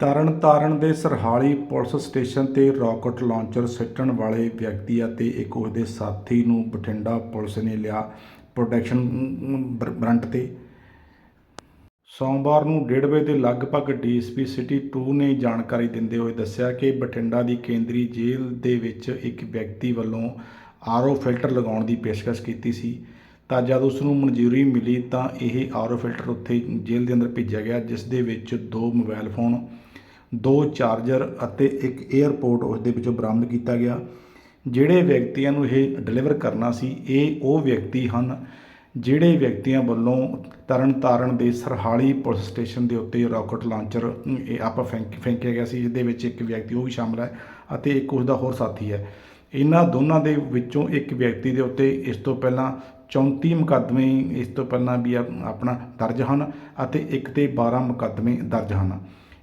ਤਰਨਤਾਰਨ ਦੇ Sarhali police station ਤੇ rocket launcher ਸਿੱਟਣ ਵਾਲੇ ਵਿਅਕਤੀ ਅਤੇ ਇੱਕ ਉਸਦੇ ਸਾਥੀ ਨੂੰ ਬਠਿੰਡਾ ਪੁਲਿਸ ਨੇ ਲਿਆ ਪ੍ਰੋਟੈਕਸ਼ਨ ਬਰੰਟ ਤੇ। ਸੋਮਵਾਰ ਨੂੰ 1:30 ਵਜੇ ਦੇ ਲਗਭਗ ਡੀਐਸਪੀ ਸਿਟੀ 2 ਨੇ ਜਾਣਕਾਰੀ ਦਿੰਦੇ ਹੋਏ ਦੱਸਿਆ ਕਿ ਬਠਿੰਡਾ ਦੀ ਕੇਂਦਰੀ ਜੇਲ੍ਹ ਦੇ ਵਿੱਚ ਇੱਕ ਵਿਅਕਤੀ ਵੱਲੋਂ ਆਰਓ ਫਿਲਟਰ ਲਗਾਉਣ ਦੀ ਪੇਸ਼ਕਸ਼ ਕੀਤੀ ਸੀ। ਤਾਂ ਜਦ ਉਸ ਨੂੰ ਮਨਜ਼ੂਰੀ ਮਿਲੀ ਤਾਂ ਇਹ ਆਰਓ ਫਿਲਟਰ ਉੱਥੇ ਜੇਲ੍ਹ ਦੇ ਅੰਦਰ ਭੇਜਿਆ ਗਿਆ, ਜਿਸ ਦੇ ਵਿੱਚ ਦੋ ਮੋਬਾਈਲ ਫੋਨ ਦੋ ਚਾਰਜਰ ਅਤੇ ਇੱਕ 에ਅਰਪੋਰਟ ਉਸ ਦੇ ਵਿੱਚੋਂ ਬਰਾਮਦ ਕੀਤਾ ਗਿਆ। ਜਿਹੜੇ ਵਿਅਕਤੀਆਂ ਨੂੰ ਇਹ ਡਿਲੀਵਰ ਕਰਨਾ ਸੀ, ਇਹ ਉਹ ਵਿਅਕਤੀ ਹਨ ਜਿਹੜੇ ਵਿਅਕਤੀਆਂ ਵੱਲੋਂ ਤਰਨਤਾਰਨ ਦੇ ਸਰਹਾਲੀ ਪੁਲਿਸ ਸਟੇਸ਼ਨ ਦੇ ਉੱਤੇ ਰਾਕਟ ਲਾਂਚਰ ਇਹ ਆਪਾਂ ਫੈਂਕ, ਫੈਂਕਿਆ ਗਿਆ ਸੀ ਜਿਸ ਦੇ ਵਿੱਚ ਇੱਕ ਵਿਅਕਤੀ ਉਹ ਵੀ ਸ਼ਾਮਲ ਹੈ ਅਤੇ ਇੱਕ ਉਸ ਦਾ ਹੋਰ ਸਾਥੀ ਹੈ। ਇਹਨਾਂ ਦੋਨਾਂ ਦੇ ਵਿੱਚੋਂ ਇੱਕ ਵਿਅਕਤੀ ਦੇ ਉੱਤੇ ਇਸ ਤੋਂ ਪਹਿਲਾਂ 34 ਮੁਕੱਦਮੇ, ਇਸ ਤੋਂ ਪਹਿਲਾਂ ਵੀ ਆ- ਆਪਣਾ ਦਰਜ ਹਨ ਅਤੇ ਇੱਕ ਤੇ 12 ਮੁਕੱਦਮੇ ਦਰਜ ਹਨ।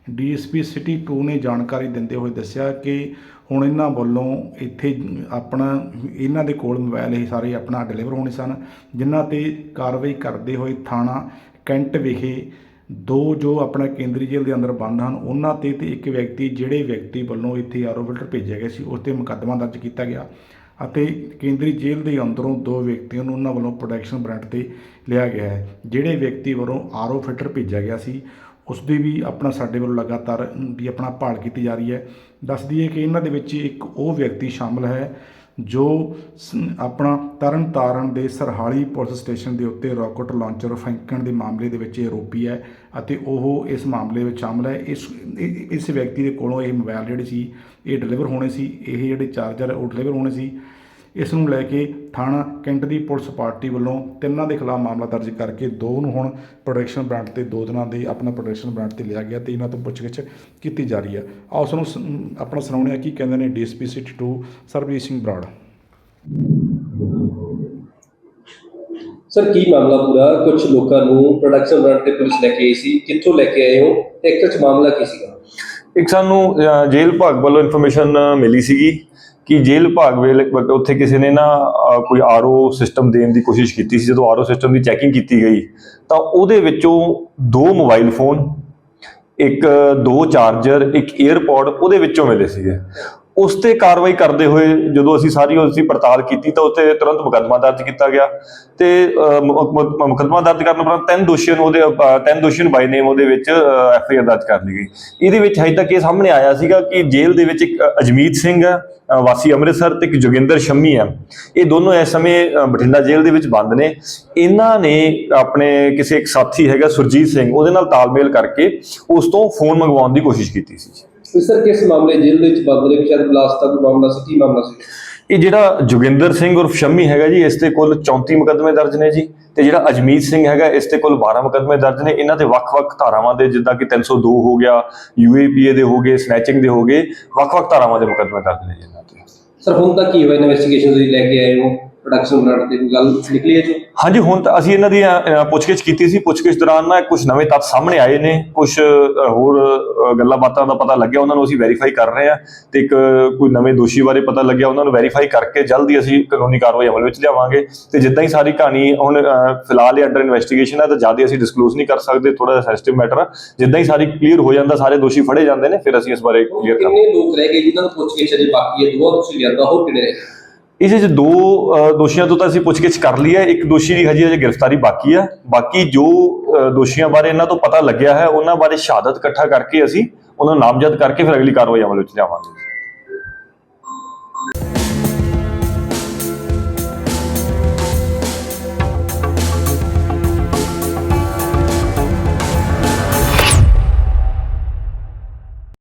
ਡੀਐਸਪੀ ਸਿਟੀ 2 ਨੇ ਜਾਣਕਾਰੀ ਦਿੰਦੇ ਹੋਏ ਦੱਸਿਆ ਕਿ ਹੁਣ ਇਹਨਾਂ ਵੱਲੋਂ ਇੱਥੇ ਆਪਣਾ, ਇਹਨਾਂ ਦੇ ਕੋਲ ਮੋਬਾਈਲ ਇਹ ਸਾਰੇ ਆਪਣਾ ਡਿਲੀਵਰ ਹੋਣੇ ਸਨ, ਜਿਨ੍ਹਾਂ ਤੇ ਕਾਰਵਾਈ ਕਰਦੇ ਹੋਏ ਥਾਣਾ ਕੈਂਟ ਵਿਖੇ ਦੋ ਜੋ ਆਪਣਾ ਕੇਂਦਰੀ ਜੇਲ੍ਹ ਦੇ ਅੰਦਰ ਬੰਦ ਹਨ, ਉਹਨਾਂ ਤੇ ਤੇ ਇੱਕ ਵਿਅਕਤੀ, ਜਿਹੜੇ ਵਿਅਕਤੀ ਵੱਲੋਂ ਇੱਥੇ ਆਰੋ ਫਿਲਟਰ ਭੇਜਿਆ ਗਿਆ ਸੀ, ਉਸ ਤੇ ਮੁਕੱਦਮਾ ਦਰਜ ਕੀਤਾ ਗਿਆ। ਅਤੇ ਕੇਂਦਰੀ ਜੇਲ੍ਹ ਦੇ ਅੰਦਰੋਂ ਦੋ ਵਿਅਕਤੀਆਂ ਨੂੰ ਉਹਨਾਂ ਵੱਲੋਂ ਪ੍ਰੋਟੈਕਸ਼ਨ ਵਾਰੰਟ ਤੇ ਲਿਆ ਗਿਆ ਹੈ, ਜਿਹੜੇ ਵਿਅਕਤੀ ਵੱਲੋਂ ਆਰਓ ਫਿਲਟਰ ਭੇਜਿਆ ਗਿਆ ਸੀ, ਉਸ ਦੀ ਵੀ ਆਪਣਾ ਸਾਡੇ ਵੱਲੋਂ ਲਗਾਤਾਰ, ਵੀ ਆਪਣਾ ਭਾਲ ਕੀਤੀ ਜਾ ਰਹੀ ਹੈ। ਦੱਸ ਦਈਏ ਕਿ ਇਹਨਾਂ ਦੇ ਵਿੱਚ ਇੱਕ ਉਹ ਵਿਅਕਤੀ ਸ਼ਾਮਲ ਹੈ ਜੋ ਆਪਣਾ ਤਰਨ ਤਾਰਨ ਦੇ ਸਰਹਾਲੀ ਪੁਲਿਸ ਸਟੇਸ਼ਨ ਦੇ ਉੱਤੇ ਰਾਕਟ ਲਾਂਚਰ ਫੈਂਕਣ ਦੇ ਮਾਮਲੇ ਦੇ ਵਿੱਚ ਇਹ ਆਰੋਪੀ ਹੈ ਅਤੇ ਉਹ ਇਸ ਮਾਮਲੇ ਵਿੱਚ ਸ਼ਾਮਲ ਹੈ। ਇਸ ਇਸ ਵਿਅਕਤੀ ਦੇ ਕੋਲੋਂ ਇਹ ਮੋਬਾਈਲ ਜਿਹੜੇ ਸੀ, ਇਹ ਡਿਲੀਵਰ ਹੋਣੇ ਸੀ। ਇਹ ਜਿਹੜੇ ਚਾਰਜਰ ਉਹ ਡਿਲੀਵਰ ਹੋਣੇ ਸੀ। ਇਸ ਨੂੰ ਲੈ ਕੇ ਥਾਣਾ ਕੈਂਟ ਦੀ ਪੁਲਿਸ ਪਾਰਟੀ ਵੱਲੋਂ ਤਿੰਨਾਂ ਦੇ ਖਿਲਾਫ ਮਾਮਲਾ ਦਰਜ ਕਰਕੇ ਦੋ ਨੂੰ ਹੁਣ ਪ੍ਰੋਡਕਸ਼ਨ ਬ੍ਰਾਂਡ ਤੇ ਦੋ ਦਿਨਾਂ ਦੇ ਆਪਣਾ ਪ੍ਰੋਡਕਸ਼ਨ ਬ੍ਰਾਂਡ ਤੇ ਲਿਆ ਗਿਆ ਤੇ ਇਹਨਾਂ ਤੋਂ ਪੁੱਛਗਿੱਛ ਕੀਤੀ ਜਾ ਰਹੀ ਹੈ। ਆਓ ਉਸ ਨੂੰ ਸ- ਆਪਣਾ ਸੁਣਾਉਣੇ ਆ ਕੀ ਕਹਿੰਦੇ ਨੇ DSP city 2 Sarabjit Singh Brar. Sir ਕੀ ਮਾਮਲਾ ਪੂਰਾ? ਕੁਝ ਲੋਕਾਂ ਨੂੰ ਪ੍ਰੋਡਕਸ਼ਨ ਬ੍ਰਾਂਡ ਤੇ ਪੁਲਿਸ ਲੈ ਕੇ ਆਈ ਸੀ। ਕਿੱਥੋਂ ਲੈ ਕੇ ਆਏ ਹੋ ਤੇ ਇੱਕ ਚ ਮਾਮਲਾ ਕੀ ਸੀਗਾ? ਇੱਕ ਸਾਨੂੰ ਜੇਲ੍ਹ ਵਿਭਾਗ ਵੱਲੋਂ ਇਨਫੋਰਮੇਸ਼ਨ ਮਿਲੀ ਸੀਗੀ। ਕਿ ਜੇਲ੍ਹ ਵਿਭਾਗ ਵੇਲੇ ਉੱਥੇ ਕਿਸੇ ਨੇ ਨਾ ਅਹ, ਕੋਈ ਆਰਓ ਸਿਸਟਮ ਦੇਣ ਦੀ ਕੋਸ਼ਿਸ਼ ਕੀਤੀ ਸੀ। ਜਦੋਂ ਆਰਓ ਸਿਸਟਮ ਦੀ ਚੈਕਿੰਗ ਕੀਤੀ ਗਈ ਤਾਂ ਉਹਦੇ ਵਿੱਚੋਂ ਦੋ ਮੋਬਾਈਲ ਫੋਨ ਇੱਕ ਦੋ ਚਾਰਜਰ ਇੱਕ 에ਅਰਪੋਡ ਉਹਦੇ ਵਿੱਚੋਂ ਮਿਲੇ ਸੀਗੇ। ਉਸ ਤੇ ਕਾਰਵਾਈ ਕਰਦੇ ਹੋਏ ਜਦੋਂ ਅਸੀਂ ਸਾਰੀ ਉਸ ਦੀ ਪੜਤਾਲ ਕੀਤੀ ਤਾਂ ਉੱਤੇ ਤੁਰੰਤ ਮੁਕੱਦਮਾ ਦਰਜ ਕੀਤਾ ਗਿਆ। ਤੇ ਮੁਕੱਦਮਾ ਦਰਜ ਕਰਨ ਉਪਰੰਤ ਤਿੰਨ ਦੋਸ਼ੀਆਂ ਨੂੰ ਉਹਦੇ ਤਿੰਨ ਦੋਸ਼ੀਆਂ ਨੂੰ ਬਾਈ ਨੇਮ ਉਹਦੇ ਵਿੱਚ ਐਫ ਆਈ ਆਰ ਦਰਜ ਕਰ ਲਈ ਗਈ। ਇਹਦੇ ਵਿੱਚ ਹਜੇ ਤੱਕ ਇਹ ਸਾਹਮਣੇ ਆਇਆ ਸੀਗਾ ਕਿ ਜੇਲ੍ਹ ਦੇ ਵਿੱਚ ਇੱਕ ਅਜਮੀਤ ਸਿੰਘ ਹੈ ਵਾਸੀ ਅੰਮ੍ਰਿਤਸਰ ਤੇ ਇੱਕ ਜੋਗਿੰਦਰ ਸ਼ੰਮੀ ਹੈ। ਇਹ ਦੋਨੋਂ ਇਸ ਸਮੇਂ ਬਠਿੰਡਾ ਜੇਲ੍ਹ ਦੇ ਵਿੱਚ ਬੰਦ ਨੇ। ਇਹਨਾਂ ਨੇ ਆਪਣੇ ਕਿਸੇ ਇੱਕ ਸਾਥੀ ਹੈਗਾ ਸੁਰਜੀਤ ਸਿੰਘ, ਉਹਦੇ ਨਾਲ ਤਾਲਮੇਲ ਕਰਕੇ ਉਸ ਤੋਂ ਫੋਨ ਮੰਗਵਾਉਣ ਦੀ ਕੋਸ਼ਿਸ਼ ਕੀਤੀ ਸੀ ਤੇ ਸਰ ਕਿਸ ਮਾਮਲੇ ਜੇਲ੍ਹ ਦੇ ਵਿੱਚ ਬੰਦ ਨੇ? ਸ਼ਾਇਦ ਬਲਾਸਟ ਦਾ ਕੋਈ ਮਾਮਲਾ ਸੀ ਕੀ ਮਾਮਲਾ ਸੀ? ਇਹ ਜਿਹੜਾ ਜੋਗਿੰਦਰ ਸਿੰਘ ਉਰਫ ਸ਼ੰਮੀ ਹੈਗਾ ਜੀ ਇਸ ਤੇ ਕੁੱਲ 34 ਮੁਕੱਦਮੇ ਦਰਜ ਨੇ ਜੀ ਤੇ ਜਿਹੜਾ ਅਜਮੀਤ ਸਿੰਘ ਹੈਗਾ ਇਸ ਤੇ ਕੁੱਲ 12 ਮੁਕੱਦਮੇ ਦਰਜ ਨੇ। ਇਹਨਾਂ ਦੇ ਵੱਖ-ਵੱਖ ਧਾਰਾਵਾਂ ਦੇ ਜਿੱਦਾਂ ਕਿ 302 ਹੋ ਗਿਆ ਯੂਏਪੀਏ ਦੇ ਹੋ ਗਏ ਸਨੈਚਿੰਗ ਦੇ ਹੋ ਗਏ ਵੱਖ-ਵੱਖ ਧਾਰਾਵਾਂ ਦੇ ਮੁਕੱਦਮੇ ਦਰਜ ਨੇ ਜੀ ਇਹਨਾਂ ਤੇ। ਸਰ ਹੁਣ ਤੱਕ ਕੀ ਹੋਇਆ? ਇਨਵੈਸਟੀਗੇਸ਼ਨ ਤੁਸੀਂ ਲੈ ਕੇ ਆਏ ਹੋ? ਪ੍ਰੋਡਕਸ਼ਨ ਬ੍ਰਾਂਡ ਤੇ ਕੋਈ ਗੱਲ ਨਿਕਲੀ ਹੈ ਜੋ? ਹਾਂਜੀ ਹੁਣ ਤਾਂ ਅਸੀਂ ਇਹਨਾਂ ਦੀ ਪੁੱਛਗਿੱਛ ਕੀਤੀ ਸੀ। ਪੁੱਛਗਿੱਛ ਦੌਰਾਨ ਨਾ ਕੁਝ ਨਵੇਂ ਤੱਥ ਸਾਹਮਣੇ ਆਏ ਨੇ। ਕੁਝ ਹੋਰ ਗੱਲਾਂ ਬਾਤਾਂ ਦਾ ਪਤਾ ਲੱਗਿਆ। ਉਹਨਾਂ ਨੂੰ ਅਸੀਂ ਵੈਰੀਫਾਈ ਕਰ ਰਹੇ ਹਾਂ ਤੇ ਇੱਕ ਕੋਈ ਨਵੇਂ ਦੋਸ਼ੀ ਬਾਰੇ ਪਤਾ ਲੱਗਿਆ। ਉਹਨਾਂ ਨੂੰ ਵੈਰੀਫਾਈ ਕਰਕੇ ਜਲਦੀ ਅਸੀਂ ਕਾਨੂੰਨੀ ਕਾਰਵਾਈ ਅਮਲ ਵਿੱਚ ਲਿਆਵਾਂਗੇ। ਤੇ ਜਿੱਦਾਂ ਹੀ ਸਾਰੀ ਕਹਾਣੀ ਹੁਣ ਫਿਲਹਾਲ ਇਹ ਅੰਡਰ ਇਨਵੈਸਟੀਗੇਸ਼ਨ ਹੈ ਤਾਂ ਜ਼ਿਆਦਾ ਅਸੀਂ ਡਿਸਕਲੋਜ਼ ਨਹੀਂ ਕਰ ਸਕਦੇ। ਥੋੜਾ ਜਿਹਾ ਸੈਂਸਿਟਿਵ ਮੈਟਰ ਆ। ਜਿੱਦਾਂ ਹੀ ਸਾਰੀ ਕਲੀਅਰ ਹੋ ਜਾਂਦਾ ਸਾਰੇ ਦੋਸ਼ੀ ਫੜੇ ਜਾਂਦੇ ਨੇ ਫਿਰ ਅਸੀਂ ਇਸ ਬਾਰੇ ਕਲੀਅਰ ਕਰਾਂਗੇ। ਕਿੰਨੇ ਲੋਕ ਰਹਿ ਗਏ ਜਿਨ੍ਹਾਂ ਨੂੰ ਪੁੱਛ ਕੇ ਅਜੇ ਬਾਕੀ ਹੈ? ਦੋਵਾਂ ਤੁਸੀਂ ਲਿਆਂਦਾ ਹੋਰ ਗਏ? ਇਸ ਵਿੱਚ ਦੋ ਦੋਸ਼ੀਆਂ ਤੋਂ ਤਾਂ ਅਸੀਂ ਪੁੱਛਗਿੱਛ ਕਰ ਲਈ ਹੈ। ਇੱਕ ਦੋਸ਼ੀ ਦੀ ਹਜੇ ਅਜੇ ਗ੍ਰਿਫਤਾਰੀ ਬਾਕੀ ਹੈ। ਬਾਕੀ ਜੋ ਦੋਸ਼ੀਆਂ ਬਾਰੇ ਇਹਨਾਂ ਤੋਂ ਪਤਾ ਲੱਗਿਆ ਹੈ, ਉਹਨਾਂ ਬਾਰੇ ਸ਼ਹਾਦਤ ਇਕੱਠਾ ਕਰਕੇ ਅਸੀਂ ਉਹਨਾਂ ਨੂੰ ਨਾਮਜ਼ਦ ਕਰਕੇ ਫਿਰ ਅਗਲੀ ਕਾਰਵਾਈ ਅਮਲ ਵਿੱਚ ਲਿਆਵਾਂਗੇ।